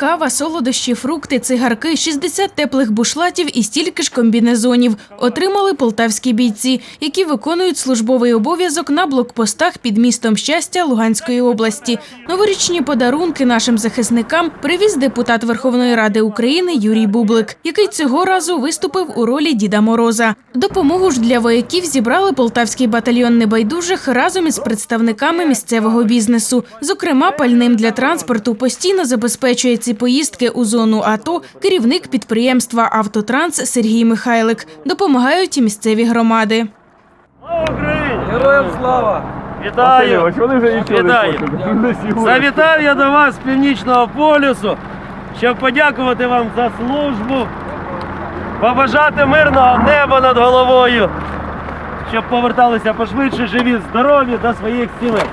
кава, солодощі, фрукти, цигарки, 60 теплих бушлатів і стільки ж комбінезонів отримали полтавські бійці, які виконують службовий обов'язок на блокпостах під містом щастя Луганської області. Новорічні подарунки нашим захисникам привіз депутат Верховної Ради України Юрій Бублик, який цього разу виступив у ролі Діда Мороза. Допомогу ж для вояків зібрали полтавський батальйон небайдужих разом із представниками місцевого бізнесу. Зокрема, пальним для транспорту постійно забезпечує ці поїздки у зону АТО керівник підприємства Автотранс Сергій Михайлик. Допомагають і місцеві громади. Слава Україні! Героям слава! Вітаю! Вітаю. Завітав я до вас з північного полюсу, щоб подякувати вам за службу, побажати мирного неба над головою, щоб поверталися пошвидше живі, здорові до своїх сімей.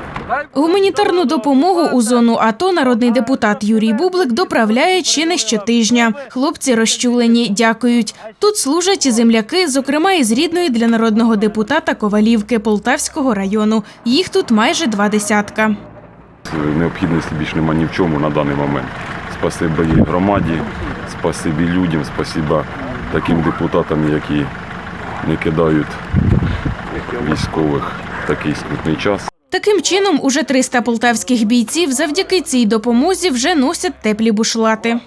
Гуманітарну допомогу у зону АТО народний депутат Юрій Бублик доправляє чи не щотижня. Хлопці розчулені, дякують. Тут служать і земляки, зокрема із рідної для народного депутата Ковалівки Полтавського району. Їх тут майже два десятка. Необхідності більш нема ні в чому на даний момент. Спасибі громаді, спасибі людям, спасибі таким депутатам, які не кидають військових в такий скрутний час. Таким чином, уже 300 полтавських бійців завдяки цій допомозі вже носять теплі бушлати.